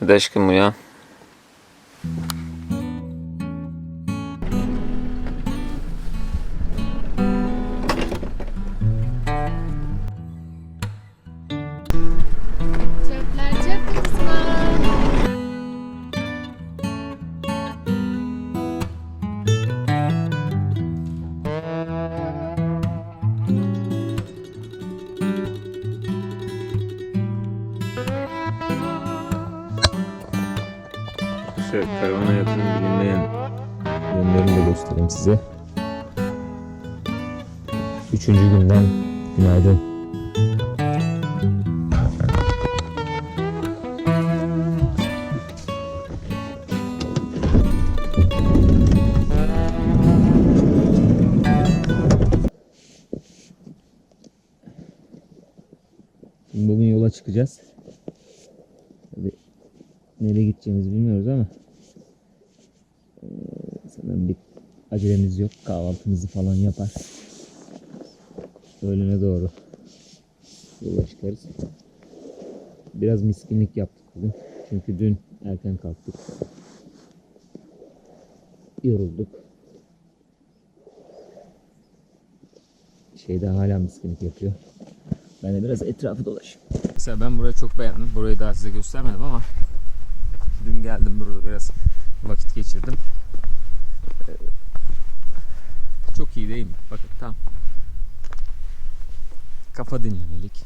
Hadi aşkım nereye gideceğimizi bilmiyoruz ama eee, sanırım bir acelemiz yok. Kahvaltımızı falan yapar. Öğlene doğru yola çıkarız. Biraz miskinlik yaptık bugün. Çünkü dün erken kalktık. Yorulduk. Şeyde hala miskinlik yapıyor. Ben de biraz etrafı dolaşayım. Mesela ben burayı çok beğendim. Burayı daha size göstermedim ama burada biraz vakit geçirdim. Ee, Çok iyi değil mi? Bakın tam kafa dinlemelik.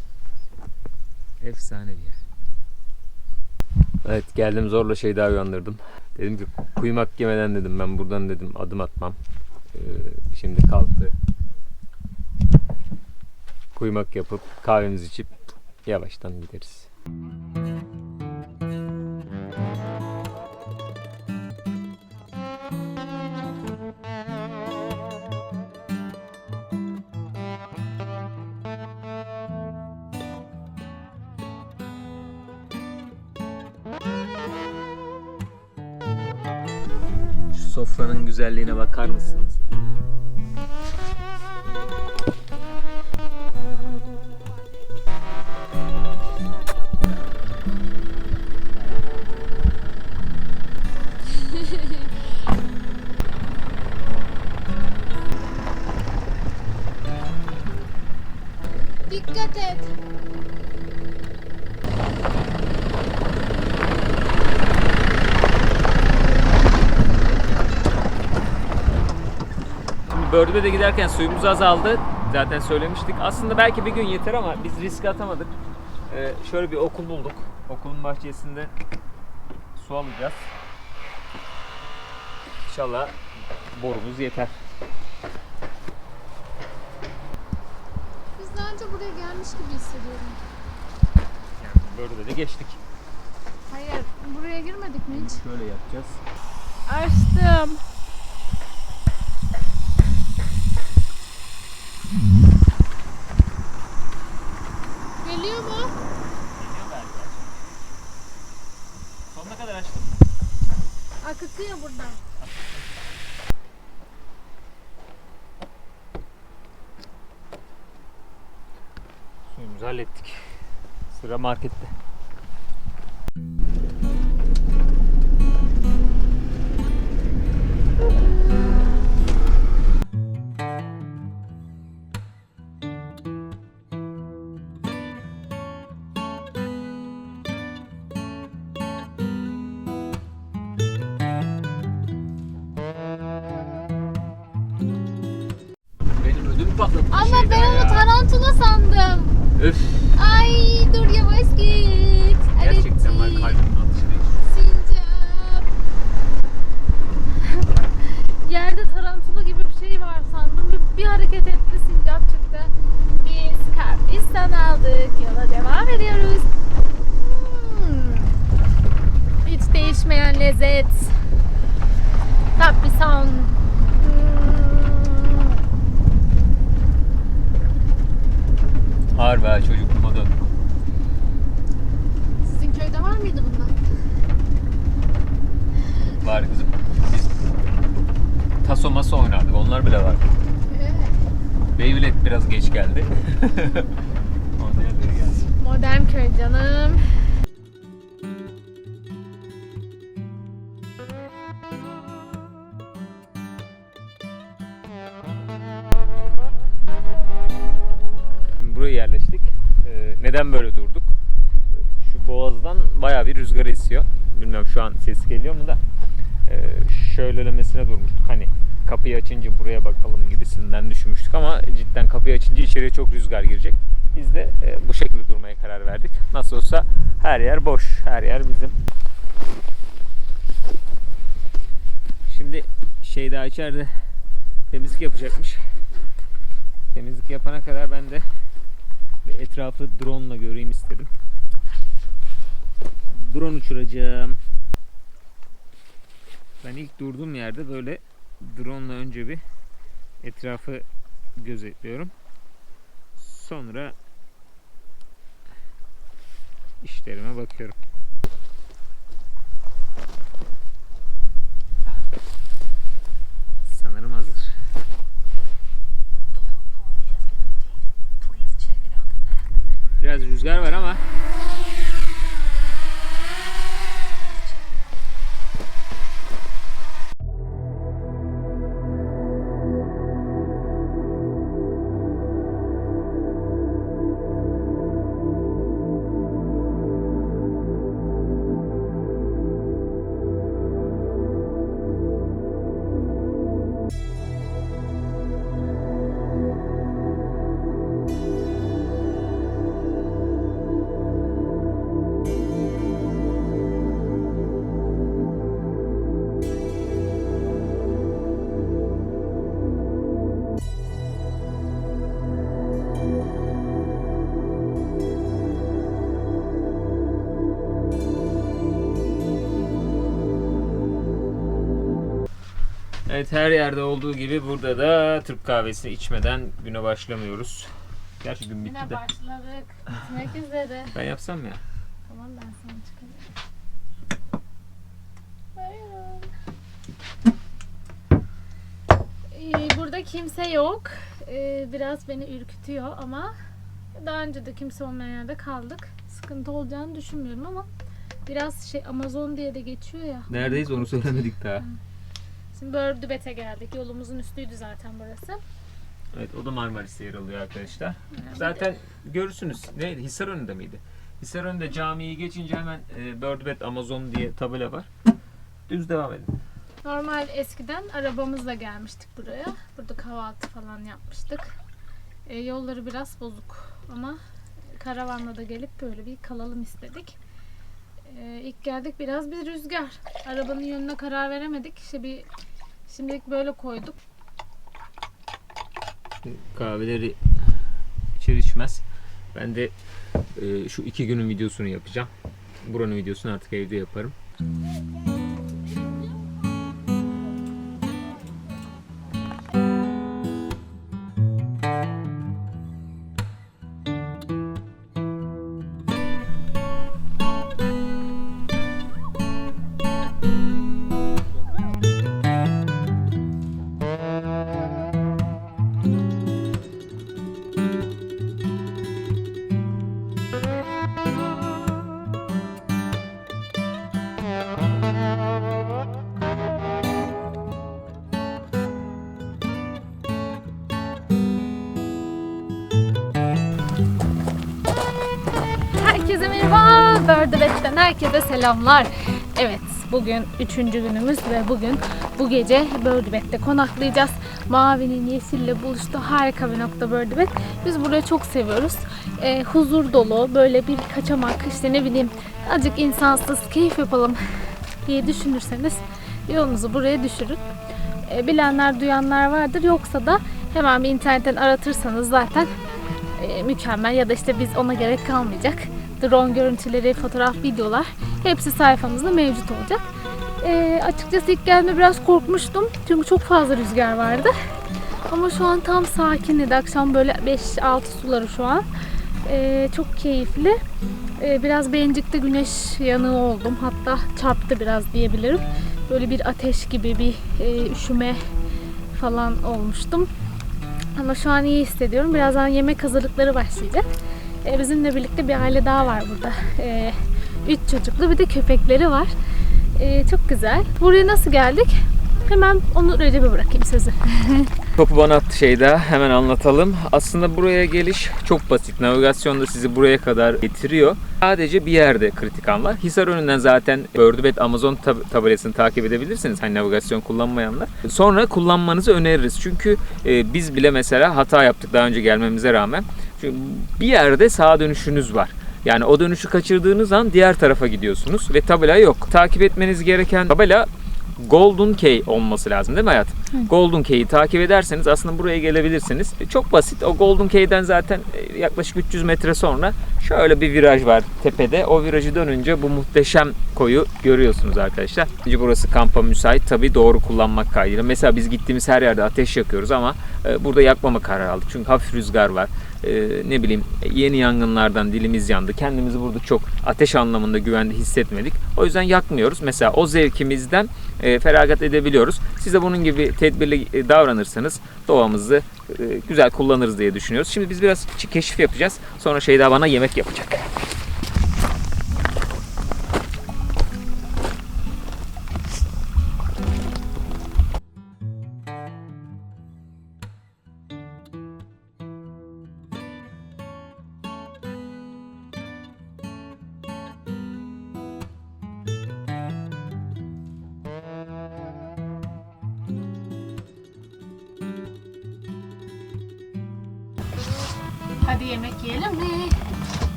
Efsane bir yer. Evet geldim zorla şey daha uyandırdım. Dedim ki kuyumak yemeden dedim ben buradan dedim adım atmam. Ee, şimdi kalktı. Kuyumak yapıp kahvemizi içip yavaştan gideriz. Şu sofranın güzelliğine bakar mısınız? Börde'de de giderken suyumuz azaldı. Zaten söylemiştik. Aslında belki bir gün yeter ama biz riske atamadık. Ee, şöyle bir okul bulduk. Okulun bahçesinde su alacağız. İnşallah borumuz yeter. Biz daha önce buraya gelmiş gibi hissediyorum. Yani Börde'de de geçtik. Hayır, buraya girmedik mi hiç? Şöyle yapacağız. Açtım. Geliyor mu? Geliyor galiba. Sonuna kadar açtım. Akıtıyor buradan. Suyumuzu hallettik. Sıra markette. Lezzet. Hmm. Ağır be çocukluğuma dön. Sizin köyde var mıydı bundan? Var kızım. Biz taso masa oynardık. Onlar bile var. Evet. Beybilet biraz geç geldi. Modern köy canım. An ses geliyor mu da. Ee, şöylelemesine durmuştuk. Hani kapıyı açınca buraya bakalım gibisinden düşünmüştük ama cidden kapıyı açınca içeriye çok rüzgar girecek. Biz de e, bu şekilde durmaya karar verdik. Nasıl olsa her yer boş. Her yer bizim. Şimdi şey daha içeride temizlik yapacakmış. Temizlik yapana kadar ben de etrafı drone ile göreyim istedim. Drone uçuracağım. Ben ilk durduğum yerde böyle drone ile önce bir etrafı gözetliyorum. Sonra işlerime bakıyorum. Sanırım hazır. Biraz rüzgar var ama Evet her yerde olduğu gibi burada da Türk kahvesini içmeden güne başlamıyoruz. Gerçi gün bitti Yine de. başladık. Bitmek üzere. Ben yapsam ya. Tamam ben sana çıkarım. Buyurun. Ee, Burada kimse yok. Ee, Biraz beni ürkütüyor ama daha önce de kimse olmayan yerde kaldık. Sıkıntı olacağını düşünmüyorum ama biraz şey Amazon diye de geçiyor ya. Neredeyiz onu söylemedik daha. Şimdi Bördübet'e geldik. Yolumuzun üstüydü zaten burası. Evet o da Marmaris'te yer alıyor arkadaşlar. Zaten görürsünüz. Neydi? Hisarönü'nde miydi? Hisarönü'nde camiyi geçince hemen e, Birdbed Amazon diye tabela var. Düz devam edin. Normal eskiden arabamızla gelmiştik buraya. Burada kahvaltı falan yapmıştık. E, yolları biraz bozuk ama karavanla da gelip böyle bir kalalım istedik. E, ilk geldik biraz bir rüzgar. Arabanın yönüne karar veremedik. İşte bir şimdilik böyle koyduk. Kahveleri içer içmez. Ben de e, şu iki günün videosunu yapacağım. Buranın videosunu artık evde yaparım. Bördebet'ten herkese selamlar. Evet, bugün üçüncü günümüz ve bugün bu gece Bördebet'te konaklayacağız. Mavi'nin yeşille buluştuğu harika bir nokta Bördebet. Biz burayı çok seviyoruz. Ee, huzur dolu, böyle bir kaçamak, işte ne bileyim azıcık insansız, keyif yapalım diye düşünürseniz yolunuzu buraya düşürün. Ee, bilenler, duyanlar vardır. Yoksa da hemen bir internetten aratırsanız zaten e, mükemmel ya da işte biz ona gerek kalmayacak. Drone görüntüleri, fotoğraf, videolar hepsi sayfamızda mevcut olacak. E, açıkçası ilk geldiğimde biraz korkmuştum. Çünkü çok fazla rüzgar vardı. Ama şu an tam sakinledi. Akşam böyle 5-6 suları şu an. E, çok keyifli. E, biraz beğencikte güneş yanığı oldum. Hatta çarptı biraz diyebilirim. Böyle bir ateş gibi bir e, üşüme falan olmuştum. Ama şu an iyi hissediyorum. Birazdan yemek hazırlıkları başlayacak. Ee, bizimle birlikte bir aile daha var burada. Ee, üç çocuklu bir de köpekleri var. Ee, çok güzel. Buraya nasıl geldik? Hemen onu Recep'e bırakayım sözü. Topu bana attı şeyde hemen anlatalım. Aslında buraya geliş çok basit. Navigasyonda sizi buraya kadar getiriyor. Sadece bir yerde kritik an var. Hisar önünden zaten Bördübet Amazon tab- tabelasını takip edebilirsiniz. Hani navigasyon kullanmayanlar. Sonra kullanmanızı öneririz. Çünkü e, biz bile mesela hata yaptık daha önce gelmemize rağmen. Çünkü bir yerde sağa dönüşünüz var. Yani o dönüşü kaçırdığınız an diğer tarafa gidiyorsunuz ve tabela yok. Takip etmeniz gereken tabela Golden Key olması lazım değil mi hayatım? Golden Key'i takip ederseniz aslında buraya gelebilirsiniz. E, Çok basit. O Golden Key'den zaten e, yaklaşık 300 metre sonra şöyle bir viraj var tepede. O virajı dönünce bu muhteşem koyu görüyorsunuz arkadaşlar. Bence burası kampa müsait. Tabii doğru kullanmak kaydıyla. Mesela biz gittiğimiz her yerde ateş yakıyoruz ama e, burada yakmama kararı aldık. Çünkü hafif rüzgar var. E, ne bileyim yeni yangınlardan dilimiz yandı. Kendimizi burada çok ateş anlamında güvende hissetmedik. O yüzden yakmıyoruz. Mesela o zevkimizden e, feragat edebiliyoruz. Siz de bunun gibi tedbirli e, davranırsanız doğamızı e, güzel kullanırız diye düşünüyoruz. Şimdi biz biraz keşif yapacağız. Sonra şey daha bana yemek yapacak. Hadi yemek yiyelim mi?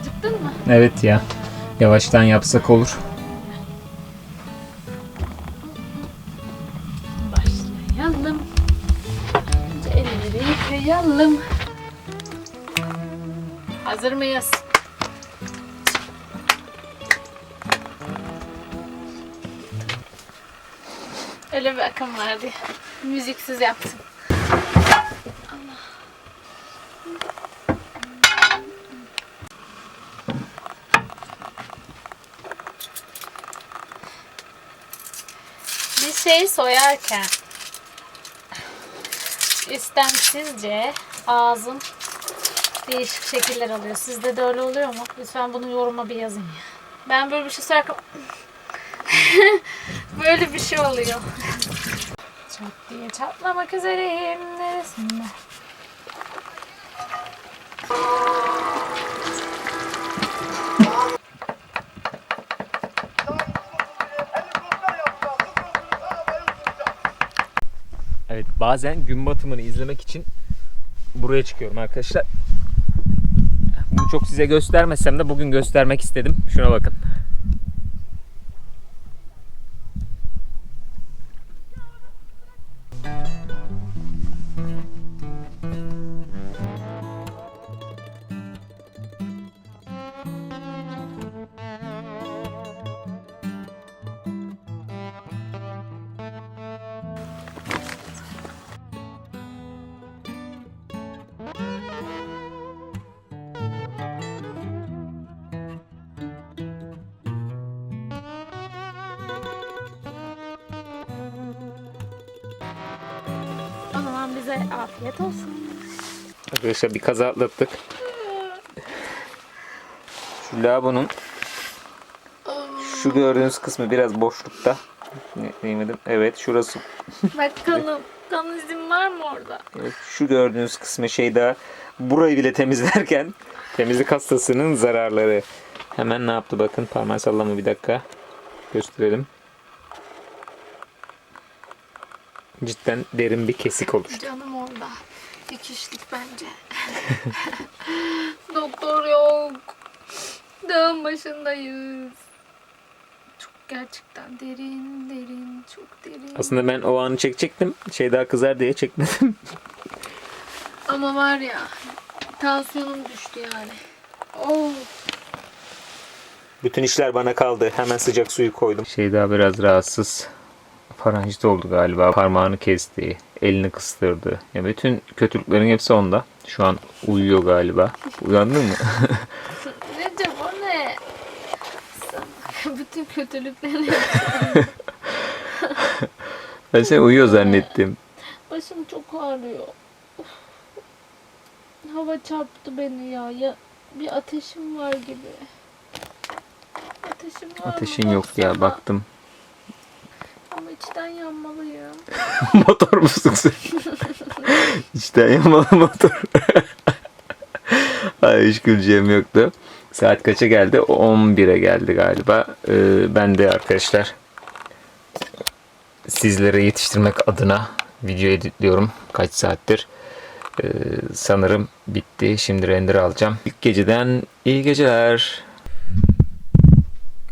Acıktın mı? Evet ya. Yavaştan yapsak olur. Başlayalım. Önce elleri yıkayalım. Hazır mıyız? Öyle bir akım vardı. Müziksiz yaptım. Bir şey soyarken istemsizce ağzım değişik şekiller alıyor. Sizde de öyle oluyor mu? Lütfen bunu yoruma bir yazın ya. Ben böyle bir şey soyarken böyle bir şey oluyor. Çat diye çatlamak üzereyim neresinde? Bazen gün batımını izlemek için buraya çıkıyorum arkadaşlar. Bunu çok size göstermesem de bugün göstermek istedim. Şuna bakın. Zaman bize afiyet olsun. Arkadaşlar bir kaza atlattık. Şu lavabonun şu gördüğünüz kısmı biraz boşlukta. Ne, neymedim? Evet şurası. Bak kanım. Kan izin var mı orada? Evet, şu gördüğünüz kısmı şey daha burayı bile temizlerken temizlik hastasının zararları. Hemen ne yaptı bakın parmağı sallama bir dakika. Gösterelim. Cidden derin bir kesik oluştu. Canım orada. Dikişlik bence. Doktor yok. Dağın başındayız. Çok gerçekten derin derin çok derin. Aslında ben o anı çekecektim. Şey daha kızar diye çekmedim. Ama var ya tansiyonum düştü yani. Oh. Bütün işler bana kaldı. Hemen sıcak suyu koydum. Şey daha biraz rahatsız. Faranjit oldu galiba. Parmağını kesti. Elini kıstırdı. Ya bütün kötülüklerin hepsi onda. Şu an uyuyor galiba. Uyandın mı? Recep o ne? Bütün kötülüklerini ben seni uyuyor zannettim. Başım çok ağrıyor. Of. Hava çarptı beni ya. ya. Bir ateşim var gibi. Ateşim var mı? Ateşin yok ya Baksana. baktım. Ama içten yanmalıyım. Motor musun sen? İçten yanmalı motor. Ay hiç güleceğim yoktu. Saat kaça geldi? 11'e geldi galiba. Ee, ben de arkadaşlar sizlere yetiştirmek adına video editliyorum. Kaç saattir. Ee, sanırım bitti. Şimdi render alacağım. İlk geceden iyi geceler.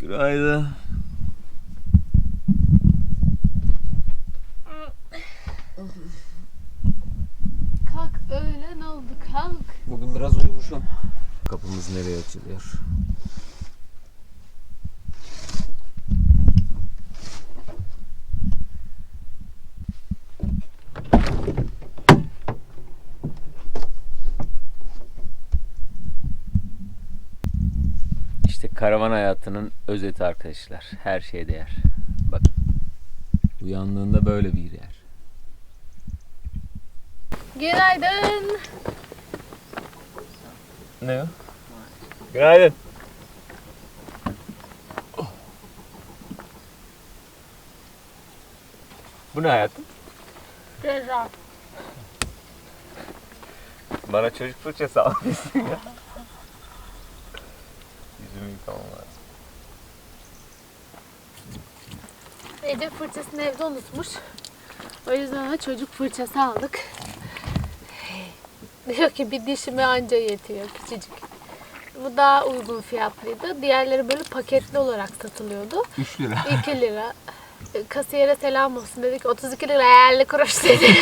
Günaydın. Kalk öğlen oldu kalk. Bugün biraz uyumuşum. Kapımız nereye açılıyor? İşte karavan hayatının özeti arkadaşlar. Her şeye değer. Bak. Uyandığında böyle bir yer. Günaydın. Ne? Günaydın. Bu ne hayatım? Güzel. Bana çocuk fırçası almışsın ya. Yüzümü yıkamam lazım. Ece fırçasını evde unutmuş. O yüzden ona çocuk fırçası aldık. Diyor ki bir dişime anca yetiyor küçücük. Bu daha uygun fiyatlıydı. Diğerleri böyle paketli olarak satılıyordu. 3 lira. 2 lira. Kasiyere selam olsun dedik. 32 lira 50 kuruş dedi.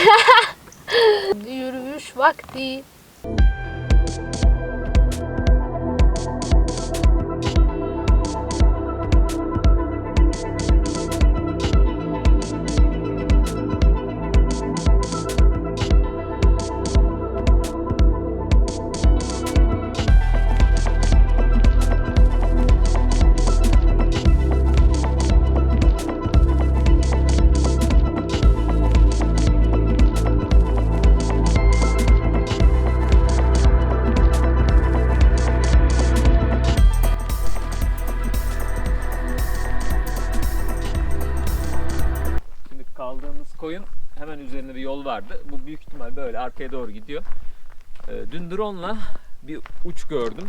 Yürüyüş vakti. Arkaya doğru gidiyor. Ee, dün drone'la bir uç gördüm.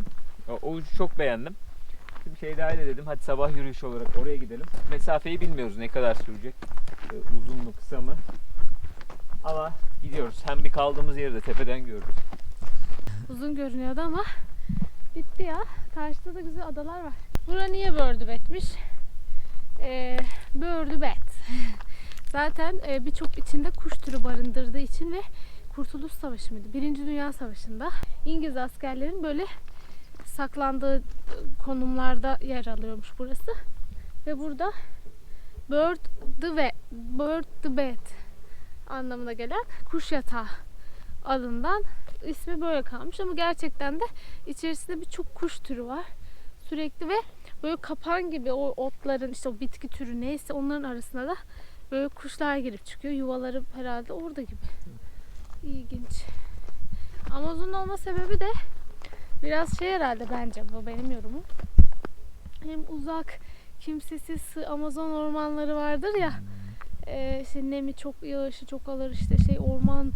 O, ucu çok beğendim. Bir şey daha ile dedim. Hadi sabah yürüyüşü olarak oraya gidelim. Mesafeyi bilmiyoruz ne kadar sürecek. Ee, uzun mu kısa mı? Ama gidiyoruz. Hem bir kaldığımız yeri de tepeden görürüz. Uzun görünüyordu ama bitti ya. Karşıda da güzel adalar var. Bura niye Bördübet'miş? Ee, Bördübet. Zaten e, birçok içinde kuş türü barındırdığı için ve Kurtuluş Savaşı mıydı? Birinci Dünya Savaşı'nda İngiliz askerlerin böyle saklandığı e, konumlarda yer alıyormuş burası. Ve burada Bird the Bed, Bird the Bed anlamına gelen kuş yatağı adından ismi böyle kalmış ama gerçekten de içerisinde birçok kuş türü var. Sürekli ve böyle kapan gibi o otların işte o bitki türü neyse onların arasına da böyle kuşlar girip çıkıyor. Yuvaları herhalde orada gibi. İlginç. Amazon olma sebebi de biraz şey herhalde bence bu benim yorumum. Hem uzak kimsesiz Amazon ormanları vardır ya. Ee, işte nemi çok yağışı çok alır işte şey orman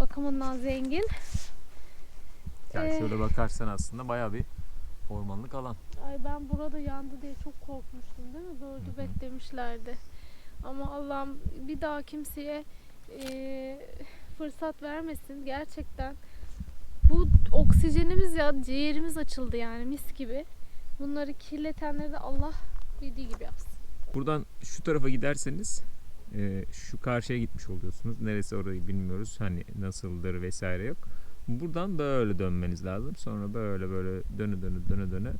bakımından zengin. Yani Ee, şöyle bakarsan aslında bayağı bir ormanlık alan. Ay ben burada yandı diye çok korkmuştum değil mi? Böldü bet demişlerdi. Ama Allah'ım bir daha kimseye eee, fırsat vermesin. Gerçekten bu oksijenimiz ya ciğerimiz açıldı yani mis gibi. Bunları kirletenleri de Allah bildiği gibi yapsın. Buradan şu tarafa giderseniz e, şu karşıya gitmiş oluyorsunuz. Neresi orayı bilmiyoruz. Hani nasıldır vesaire yok. Buradan böyle dönmeniz lazım. Sonra böyle böyle döne döne döne döne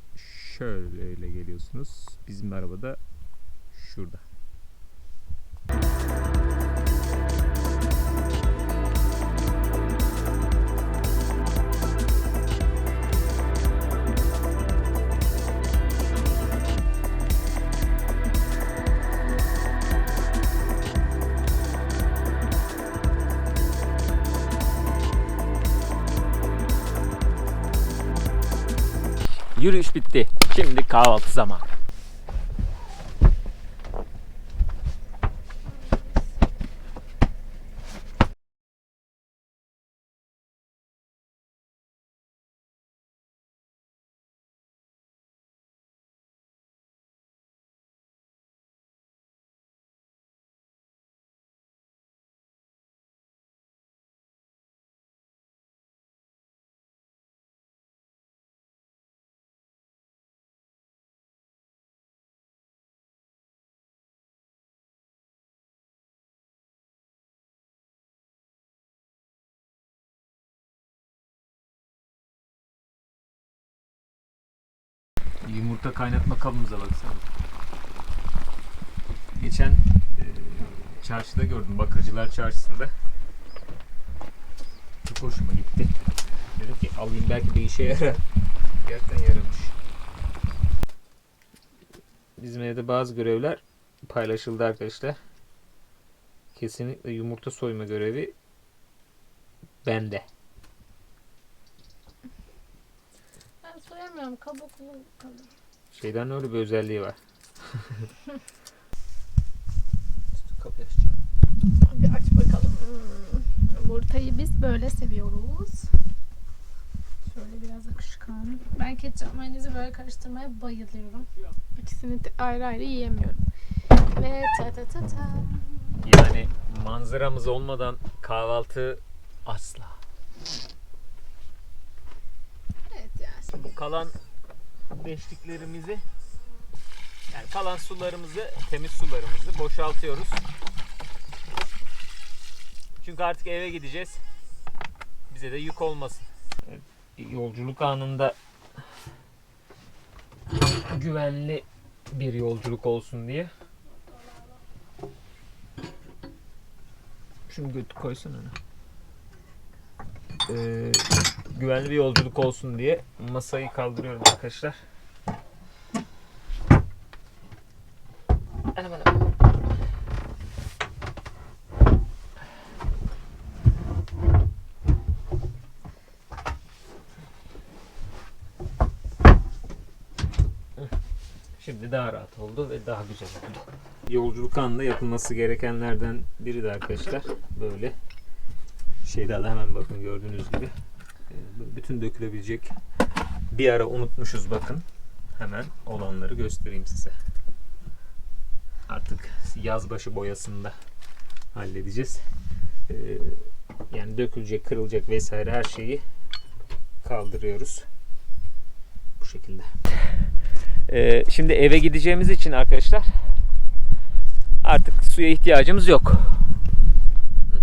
şöyle geliyorsunuz. Bizim araba da şurada. Yürüyüş bitti. Şimdi kahvaltı zamanı. Yumurta kaynatma kabımıza baksana. Geçen e, çarşıda gördüm. Bakırcılar çarşısında. Çok hoşuma gitti. Dedim ki alayım belki bir işe yarar. Gerçekten yaramış. Bizim evde bazı görevler paylaşıldı arkadaşlar. Kesinlikle yumurta soyma görevi bende. Soyamıyorum. Kabuklu kalır. Şeyden öyle bir özelliği var. Kapıyı açacağım. Bir aç bakalım. Hmm. Yumurtayı biz böyle seviyoruz. Şöyle biraz akışkan. Ben ketçap mayonezi böyle karıştırmaya bayılıyorum. İkisini de ayrı ayrı yiyemiyorum. Ve ta ta ta ta. Yani manzaramız olmadan kahvaltı asla. Bu kalan beşliklerimizi yani kalan sularımızı, temiz sularımızı boşaltıyoruz. Çünkü artık eve gideceğiz. Bize de yük olmasın. Yolculuk anında güvenli bir yolculuk olsun diye. Şunu götü koysana. öne. Ee, güvenli bir yolculuk olsun diye masayı kaldırıyorum arkadaşlar. Şimdi daha rahat oldu ve daha güzel oldu. Yolculuk anında yapılması gerekenlerden biri de arkadaşlar böyle şeyde de hemen bakın gördüğünüz gibi bütün dökülebilecek bir ara unutmuşuz bakın. Hemen olanları göstereyim size. Artık yazbaşı boyasında halledeceğiz. E, yani dökülecek kırılacak vesaire her şeyi kaldırıyoruz. Bu şekilde. E, şimdi eve gideceğimiz için arkadaşlar artık suya ihtiyacımız yok.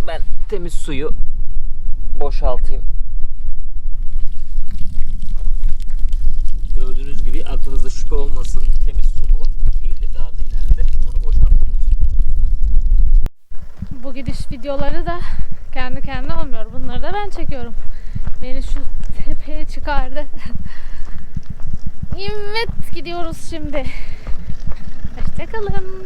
Ben temiz suyu boşaltayım. Gördüğünüz gibi aklınızda şüphe olmasın. Temiz su bu. Kirli daha da ileride. Onu boşaltıyoruz. Bu gidiş videoları da kendi kendine olmuyor. Bunları da ben çekiyorum. Beni şu tepeye çıkardı. Evet gidiyoruz şimdi. Hoşçakalın.